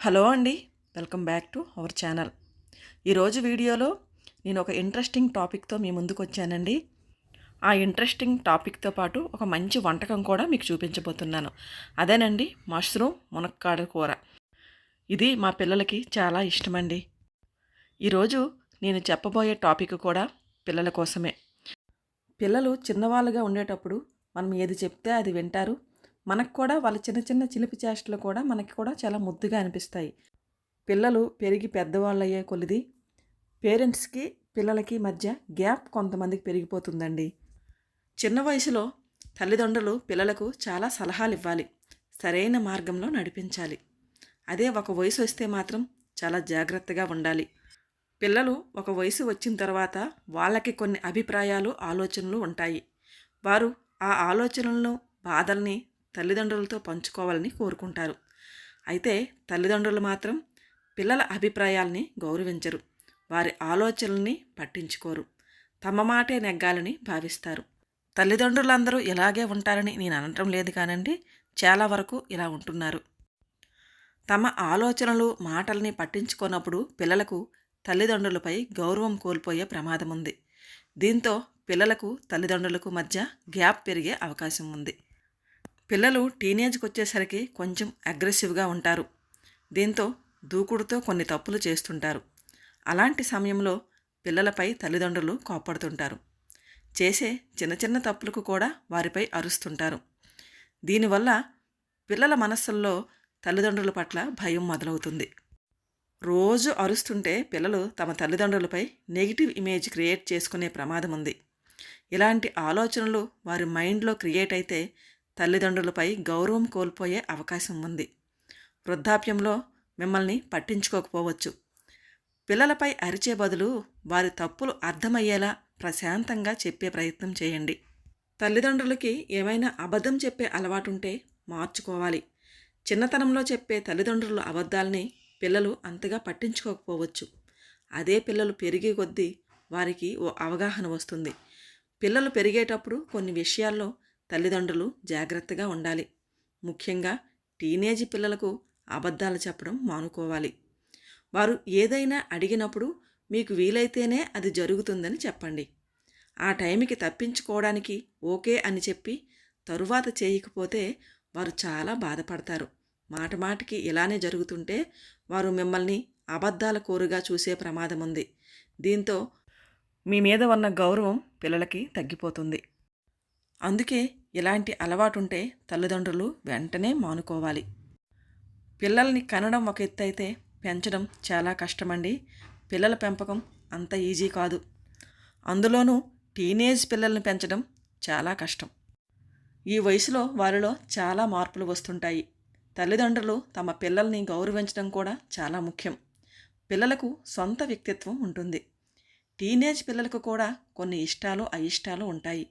Hello అండి welcome back to our channel. ఈరోజు వీడియోలో నేను ఒక ఇంట్రెస్టింగ్ టాపిక్తో మీ ముందుకు వచ్చానండి. ఆ ఇంట్రెస్టింగ్ టాపిక్తో పాటు ఒక మంచి వంటకం కూడా మీకు చూపించబోతున్నాను. అదేనండి మష్రూమ్ మునక్కాడ కూర. ఇది మా పిల్లలకి చాలా ఇష్టమండి. ఈరోజు నేను చెప్పబోయే టాపిక్ కూడా పిల్లల కోసమే. పిల్లలు చిన్నవాళ్ళుగా ఉండేటప్పుడు మనం ఏది చెప్తే అది వింటారు మనకు కూడా వాళ్ళ చిన్న చిన్న చిలిపి చేష్టలు కూడా మనకి కూడా చాలా ముద్దుగా అనిపిస్తాయి. పిల్లలు పెరిగి పెద్దవాళ్ళు అయ్యే కొలిది పేరెంట్స్కి పిల్లలకి మధ్య గ్యాప్ కొంతమందికి పెరిగిపోతుందండి. చిన్న వయసులో తల్లిదండ్రులు పిల్లలకు చాలా సలహాలు ఇవ్వాలి. సరైన మార్గంలో నడిపించాలి. అదే ఒక వయసు వస్తే మాత్రం చాలా జాగ్రత్తగా ఉండాలి. పిల్లలు ఒక వయసు వచ్చిన తర్వాత వాళ్ళకి కొన్ని అభిప్రాయాలు ఆలోచనలు ఉంటాయి. వారు ఆ ఆలోచనలను బాధల్ని తల్లిదండ్రులతో పంచుకోవాలని కోరుకుంటారు. అయితే తల్లిదండ్రులు మాత్రం పిల్లల అభిప్రాయాల్ని గౌరవించరు. వారి ఆలోచనల్ని పట్టించుకోరు. తమ మాటే నెగ్గాలని భావిస్తారు. తల్లిదండ్రులందరూ ఇలాగే ఉంటారని నేను అనటం లేదు కానండి చాలా వరకు ఇలా ఉంటున్నారు. తమ ఆలోచనలు మాటల్ని పట్టించుకోనప్పుడు పిల్లలకు తల్లిదండ్రులపై గౌరవం కోల్పోయే ప్రమాదం ఉంది దీంతో పిల్లలకు తల్లిదండ్రులకు మధ్య గ్యాప్ పెరిగే అవకాశం ఉంది పిల్లలు టీనేజ్కి వచ్చేసరికి కొంచెం అగ్రెసివ్గా ఉంటారు. దీంతో దూకుడుతో కొన్ని తప్పులు చేస్తుంటారు. అలాంటి సమయంలో పిల్లలపై తల్లిదండ్రులు కోప్పడుతుంటారు చేసే చిన్న చిన్న తప్పులకు కూడా వారిపై అరుస్తుంటారు. దీనివల్ల పిల్లల మనస్సుల్లో తల్లిదండ్రుల పట్ల భయం మొదలవుతుంది. రోజు అరుస్తుంటే పిల్లలు తమ తల్లిదండ్రులపై నెగిటివ్ ఇమేజ్ క్రియేట్ చేసుకునే ప్రమాదం ఉంది ఇలాంటి ఆలోచనలు వారి మైండ్లో క్రియేట్ అయితే తల్లిదండ్రులపై గౌరవం కోల్పోయే అవకాశం ఉంది. వృద్ధాప్యంలో మిమ్మల్ని పట్టించుకోకపోవచ్చు. పిల్లలపై అరిచే బదులు వారి తప్పులు అర్థమయ్యేలా ప్రశాంతంగా చెప్పే ప్రయత్నం చేయండి. తల్లిదండ్రులకి ఏమైనా అబద్ధం చెప్పే అలవాటుంటే మార్చుకోవాలి. చిన్నతనంలో చెప్పే తల్లిదండ్రుల అబద్ధాల్ని పిల్లలు అంతగా పట్టించుకోకపోవచ్చు. అదే పిల్లలు పెరిగే కొద్దీ వారికి ఓ అవగాహన వస్తుంది. పిల్లలు పెరిగేటప్పుడు కొన్ని విషయాల్లో తల్లిదండ్రులు జాగ్రత్తగా ఉండాలి. ముఖ్యంగా టీనేజ్ పిల్లలకు అబద్ధాలు చెప్పడం మానుకోవాలి. వారు ఏదైనా అడిగినప్పుడు మీకు వీలైతేనే అది జరుగుతుందని చెప్పండి. ఆ టైంకి తప్పించుకోవడానికి ఓకే అని చెప్పి తరువాత చేయకపోతే వారు చాలా బాధపడతారు. మాట మాటికి ఇలానే జరుగుతుంటే వారు మిమ్మల్ని అబద్ధాల కోరుగా చూసే ప్రమాదం ఉంది. దీంతో మీ మీద ఉన్న గౌరవం పిల్లలకి తగ్గిపోతుంది. అందుకే ఇలాంటి అలవాటుంటే తల్లిదండ్రులు వెంటనే మానుకోవాలి. పిల్లల్ని కనడం ఒక ఎత్తు అయితే పెంచడం చాలా కష్టమండి. పిల్లల పెంపకం అంత ఈజీ కాదు. అందులోనూ టీనేజ్ పిల్లల్ని పెంచడం చాలా కష్టం. ఈ వయసులో వారిలో చాలా మార్పులు వస్తుంటాయి. తల్లిదండ్రులు తమ పిల్లల్ని గౌరవించడం కూడా చాలా ముఖ్యం. పిల్లలకు సొంత వ్యక్తిత్వం ఉంటుంది. టీనేజ్ పిల్లలకు కూడా కొన్ని ఇష్టాలు అయిష్టాలు ఉంటాయి.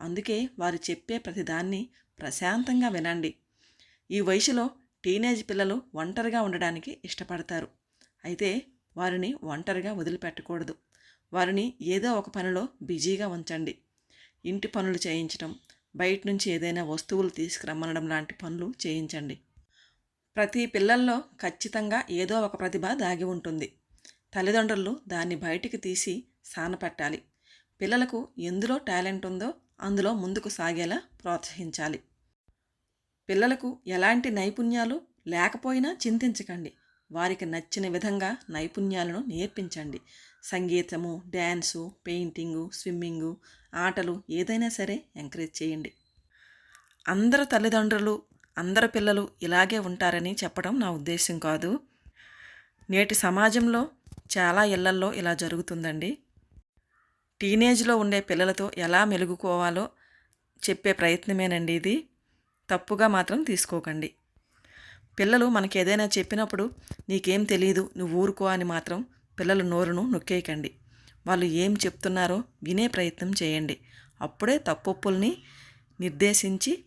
అందుకే వారు చెప్పే ప్రతిదాన్ని ప్రశాంతంగా వినండి. ఈ వయసులో టీనేజ్ పిల్లలు ఒంటరిగా ఉండడానికి ఇష్టపడతారు. అయితే వారిని ఒంటరిగా వదిలిపెట్టకూడదు. వారిని ఏదో ఒక పనిలో బిజీగా ఉంచండి. ఇంటి పనులు చేయించడం బయట నుంచి ఏదైనా వస్తువులు తీసుకురమ్మనడం లాంటి పనులు చేయించండి. ప్రతి పిల్లల్లో ఖచ్చితంగా ఏదో ఒక ప్రతిభ దాగి ఉంటుంది. తల్లిదండ్రులు దాన్ని బయటికి తీసి సానపెట్టాలి. పిల్లలకు ఎందులో టాలెంట్ ఉందో అందులో ముందుకు సాగేలా ప్రోత్సహించాలి. పిల్లలకు ఎలాంటి నైపుణ్యాలు లేకపోయినా చింతించకండి. వారికి నచ్చిన విధంగా నైపుణ్యాలను నేర్పించండి. సంగీతము డ్యాన్సు పెయింటింగు స్విమ్మింగు ఆటలు ఏదైనా సరే ఎంకరేజ్ చేయండి. అందరు తల్లిదండ్రులు అందరు పిల్లలు ఇలాగే ఉంటారని చెప్పడం నా ఉద్దేశం కాదు. నేటి సమాజంలో చాలా ఇళ్ళల్లో ఇలా జరుగుతుందండి. టీనేజ్లో ఉండే పిల్లలతో ఎలా మెలుగుకోవాలో చెప్పే ప్రయత్నమేనండి ఇది. తప్పుగా మాత్రం తీసుకోకండి. పిల్లలు మనకి ఏదైనా చెప్పినప్పుడు నీకేం తెలియదు నువ్వు ఊరుకో అని మాత్రం పిల్లల నోరును నొక్కేయకండి. వాళ్ళు ఏం చెప్తున్నారో వినే ప్రయత్నం చేయండి. అప్పుడే తప్పొప్పుల్ని నిర్దేశించి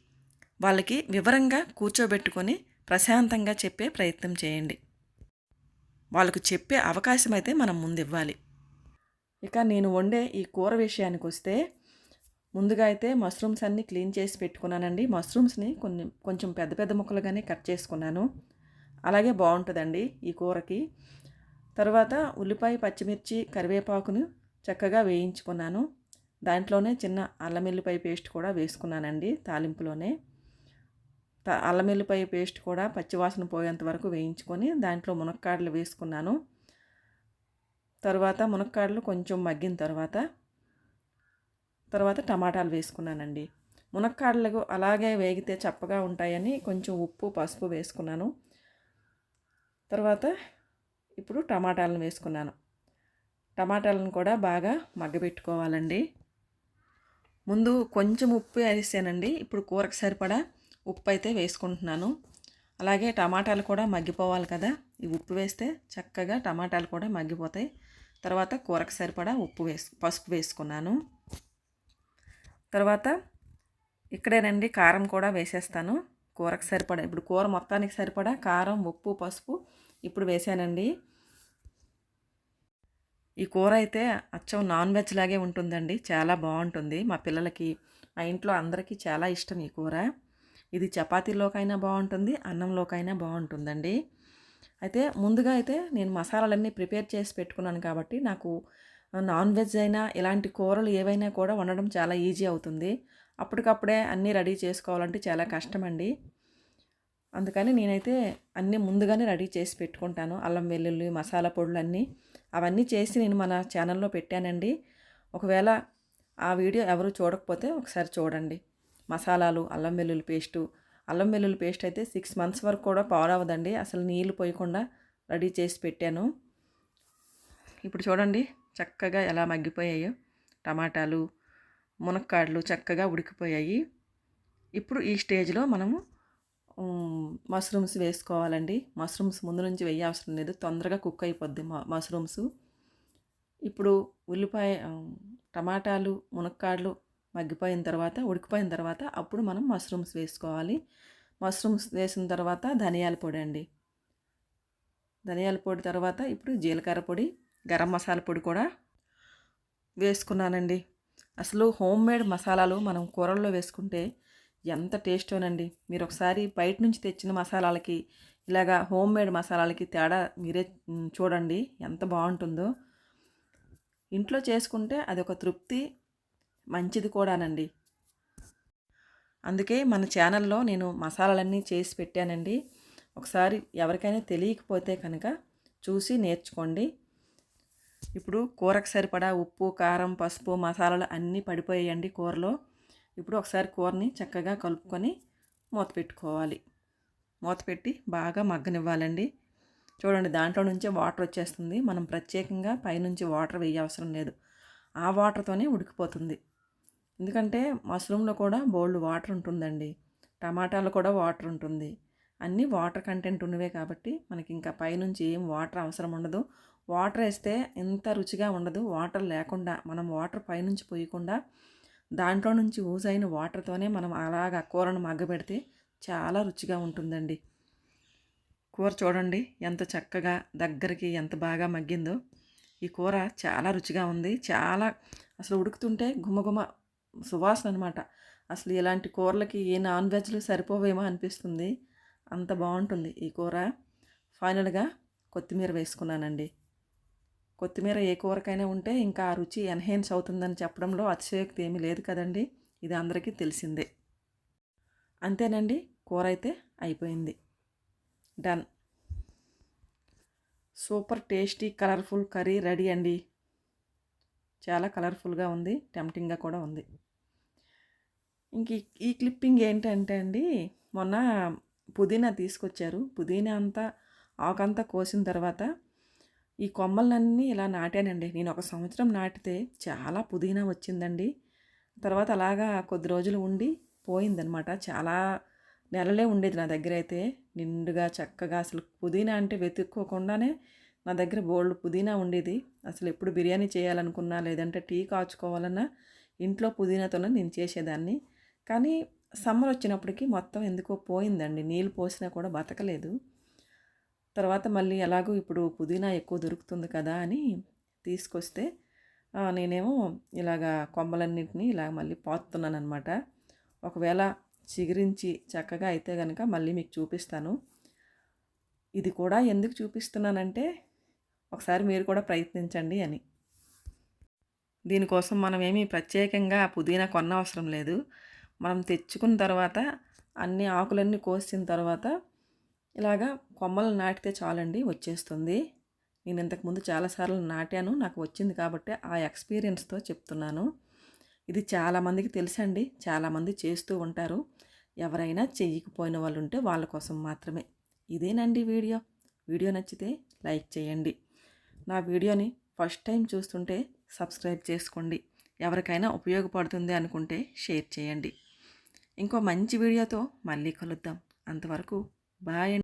వాళ్ళకి వివరంగా కూర్చోబెట్టుకొని ప్రశాంతంగా చెప్పే ప్రయత్నం చేయండి. వాళ్ళకు చెప్పే అవకాశం అయితే మనం ముందు ఇవ్వాలి. ఇక నేను వండే ఈ కూర విషయానికి వస్తే ముందుగా అయితే మష్రూమ్స్ అన్నీ క్లీన్ చేసి పెట్టుకున్నానండి. మష్రూమ్స్ని కొన్ని కొంచెం పెద్ద పెద్ద ముక్కలుగానే కట్ చేసుకున్నాను. అలాగే బాగుంటుందండి ఈ కూరకి. తర్వాత ఉల్లిపాయ పచ్చిమిర్చి కరివేపాకును చక్కగా వేయించుకున్నాను. దాంట్లోనే చిన్న అల్లమెల్లిపాయ పేస్ట్ కూడా వేసుకున్నానండి తాలింపులోనే. అల్లమెల్లిపాయ పేస్ట్ కూడా పచ్చివాసన పోయేంత వరకు వేయించుకొని దాంట్లో మునక్కాడలు వేసుకున్నాను. తర్వాత మునక్కాడలు కొంచెం మగ్గిన తర్వాత తర్వాత టమాటాలు వేసుకున్నానండి. మునక్కాడలు అలాగే వేగితే చప్పగా ఉంటాయని కొంచెం ఉప్పు పసుపు వేసుకున్నాను. తర్వాత ఇప్పుడు టమాటాలను వేసుకున్నాను. టమాటాలను కూడా బాగా మగ్గబెట్టుకోవాలండి. ముందు కొంచెం ఉప్పు వేసానండి. ఇప్పుడు కూరకు సరిపడా ఉప్పు అయితే వేసుకుంటున్నాను. అలాగే టమాటాలు కూడా మగ్గిపోవాలి కదా. ఈ ఉప్పు వేస్తే చక్కగా టమాటాలు కూడా మగ్గిపోతాయి. తర్వాత కూరకు సరిపడా ఉప్పు వేసు పసుపు వేసుకున్నాను. తర్వాత ఇక్కడేనండి కారం కూడా వేసేస్తాను. కూరకు సరిపడా ఇప్పుడు కూర మొత్తానికి సరిపడా కారం ఉప్పు పసుపు ఇప్పుడు వేసానండి. ఈ కూర అయితే అచ్చం నాన్ వెజ్ లాగే ఉంటుందండి చాలా బాగుంటుంది. మా పిల్లలకి మా ఇంట్లో అందరికీ చాలా ఇష్టం ఈ కూర. ఇది చపాతీలోకైనా బాగుంటుంది అన్నంలోకైనా బాగుంటుందండి. అయితే ముందుగా అయితే నేను మసాలాలన్నీ ప్రిపేర్ చేసి పెట్టుకున్నాను కాబట్టి నాకు నాన్ వెజ్ అయినా ఇలాంటి కూరలు ఏవైనా కూడా వండడం చాలా ఈజీ అవుతుంది. అప్పటికప్పుడే అన్నీ రెడీ చేసుకోవాలంటే చాలా కష్టమండి. అందుకని నేనైతే అన్నీ ముందుగానే రెడీ చేసి పెట్టుకుంటాను. అల్లం వెల్లుల్లి మసాలా పొడులు అన్నీ అవన్నీ చేసి నేను మన ఛానల్లో పెట్టానండి. ఒకవేళ ఆ వీడియో ఎవరు చూడకపోతే ఒకసారి చూడండి. మసాలాలు అల్లం వెల్లుల్లి పేస్టు అల్లం వెల్లుల్లి పేస్ట్ అయితే సిక్స్ మంత్స్ వరకు కూడా పాలవదండి అసలు నీళ్ళు పోయకుండా రెడీ చేసి పెట్టాను. ఇప్పుడు చూడండి చక్కగా ఎలా మగ్గిపోయాయో. టమాటాలు మునక్కాడలు చక్కగా ఉడికిపోయాయి. ఇప్పుడు ఈ స్టేజ్లో మనము మష్రూమ్స్ వేసుకోవాలండి. మష్రూమ్స్ ముందు నుంచి వేయవసరం లేదు. తొందరగా కుక్ అయిపోద్ది మష్రూమ్స్. ఇప్పుడు ఉల్లిపాయ టమాటాలు మునక్కాడలు మగ్గిపోయిన తర్వాత ఉడికిపోయిన తర్వాత అప్పుడు మనం మష్రూమ్స్ వేసుకోవాలి. మష్రూమ్స్ వేసిన తర్వాత ధనియాల పొడి అండి. ధనియాల పొడి తర్వాత ఇప్పుడు జీలకర్ర పొడి గరం మసాలా పొడి కూడా వేసుకున్నానండి. అసలు హోమ్ మేడ్ మసాలాలు మనం కూరల్లో వేసుకుంటే ఎంత టేస్టోనండి. మీరు ఒకసారి బయట నుంచి తెచ్చిన మసాలాలకి ఇలాగా హోమ్ మేడ్ మసాలాలకి తేడా మీరే చూడండి ఎంత బాగుంటుందో. ఇంట్లో చేసుకుంటే అది ఒక తృప్తి మంచిది కూడానండి. అందుకే మన ఛానల్లో నేను మసాలాలన్నీ చేసి పెట్టానండి. ఒకసారి ఎవరికైనా తెలియకపోతే కనుక చూసి నేర్చుకోండి. ఇప్పుడు కూరకు సరిపడా ఉప్పు కారం పసుపు మసాలాలు అన్నీ పడిపోయాయండి కూరలో. ఇప్పుడు ఒకసారి కూరని చక్కగా కలుపుకొని మూత పెట్టుకోవాలి. మూత పెట్టి బాగా మగ్గనివ్వాలండి. చూడండి దాంట్లో నుంచే వాటర్ వచ్చేస్తుంది. మనం ప్రత్యేకంగా పైనుంచి వాటర్ వేయ అవసరం లేదు. ఆ వాటర్తోనే ఉడికిపోతుంది. ఎందుకంటే మష్రూమ్లో కూడా బోల్డ్ వాటర్ ఉంటుందండి. టమాటాలో కూడా వాటర్ ఉంటుంది. అన్నీ వాటర్ కంటెంట్ ఉన్నవే కాబట్టి మనకి ఇంకా పైనుంచి ఏం వాటర్ అవసరం ఉండదు. వాటర్ వేస్తే ఎంత రుచిగా ఉండదు. వాటర్ లేకుండా మనం వాటర్ పైనుంచి పోయకుండా దాంట్లో నుంచి యూజ్ అయిన వాటర్తోనే మనం అలాగా కూరను మగ్గబెడితే చాలా రుచిగా ఉంటుందండి. కూర చూడండి ఎంత చక్కగా దగ్గరికి ఎంత బాగా మగ్గిందో. ఈ కూర చాలా రుచిగా ఉంది. చాలా అసలు ఉడుకుతుంటే గుమగుమ సువాసన అనమాట అసలు ఇలాంటి కూరలకి ఏ నాన్ వెజ్లు సరిపోవేమో అనిపిస్తుంది. అంత బాగుంటుంది ఈ కూర. ఫైనల్గా కొత్తిమీర వేసుకున్నానండి. కొత్తిమీర ఏ కూరకైనా ఉంటే ఇంకా ఆ రుచి ఎన్హెన్స్ అవుతుందని చెప్పడంలో అతిశయోక్తి ఏమీ లేదు కదండి. ఇది అందరికీ తెలిసిందే. అంతేనండి కూర అయితే అయిపోయింది. Done. Super tasty colourful curry ready అండి. చాలా కలర్ఫుల్గా ఉంది టెంప్టింగ్గా కూడా ఉంది. ఇంక ఈ క్లిప్పింగ్ ఏంటంటే అండి మొన్న పుదీనా తీసుకొచ్చారు. పుదీనా అంతా ఆకంతా కోసిన తర్వాత ఈ కొమ్మలన్నీ ఇలా నాటానండి. నేను ఒక సంవత్సరం నాటితే చాలా పుదీనా వచ్చిందండి. తర్వాత అలాగా కొద్ది రోజులు ఉండి పోయిందనమాట. చాలా నెలలే ఉండేది నా దగ్గర అయితే. నిండుగా చక్కగా అసలు పుదీనా అంటే వెతుక్కోకుండానే నా దగ్గర బోల్డ్ పుదీనా ఉండేది. అసలు ఎప్పుడు బిర్యానీ చేయాలనుకున్నా లేదంటే టీ కాచుకోవాలన్నా ఇంట్లో పుదీనాతోనే నేను చేసేదాన్ని. కానీ సమ్మర్ వచ్చినప్పటికీ మొత్తం ఎందుకో పోయిందండి. నీళ్ళు పోసినా కూడా బతకలేదు. తర్వాత మళ్ళీ ఎలాగో ఇప్పుడు పుదీనా ఎక్కువ దొరుకుతుంది కదా అని తీసుకొస్తే నేనేమో ఇలాగా కొమ్మలన్నింటినీ ఇలా మళ్ళీ పాతున్నాను అనమాట ఒకవేళ చిగురించి చక్కగా అయితే కనుక మళ్ళీ మీకు చూపిస్తాను. ఇది కూడా ఎందుకు చూపిస్తున్నానంటే ఒకసారి మీరు కూడా ప్రయత్నించండి అని. దీనికోసం మనం ఏమీ ప్రత్యేకంగా పుదీనా కొన్న అవసరం లేదు. మనం తెచ్చుకున్న తర్వాత అన్ని ఆకులన్నీ కోసిన తర్వాత ఇలాగా కొమ్మలు నాటితే చాలండి వచ్చేస్తుంది. నేను ఇంతకుముందు చాలాసార్లు నాటాను నాకు వచ్చింది కాబట్టి ఆ ఎక్స్పీరియన్స్తో చెప్తున్నాను. ఇది చాలామందికి తెలుసండి చాలామంది చేస్తూ ఉంటారు. ఎవరైనా చేయకపోయిన వాళ్ళు ఉంటే వాళ్ళ కోసం మాత్రమే. ఇదేనండి వీడియో. వీడియో నచ్చితే లైక్ చేయండి. నా వీడియోని ఫస్ట్ టైం చూస్తుంటే సబ్స్క్రైబ్ చేసుకోండి. ఎవరికైనా ఉపయోగపడుతుంది అనుకుంటే షేర్ చేయండి. ఇంకో మంచి వీడియోతో మళ్ళీ కలుద్దాం. అంతవరకు బాయ్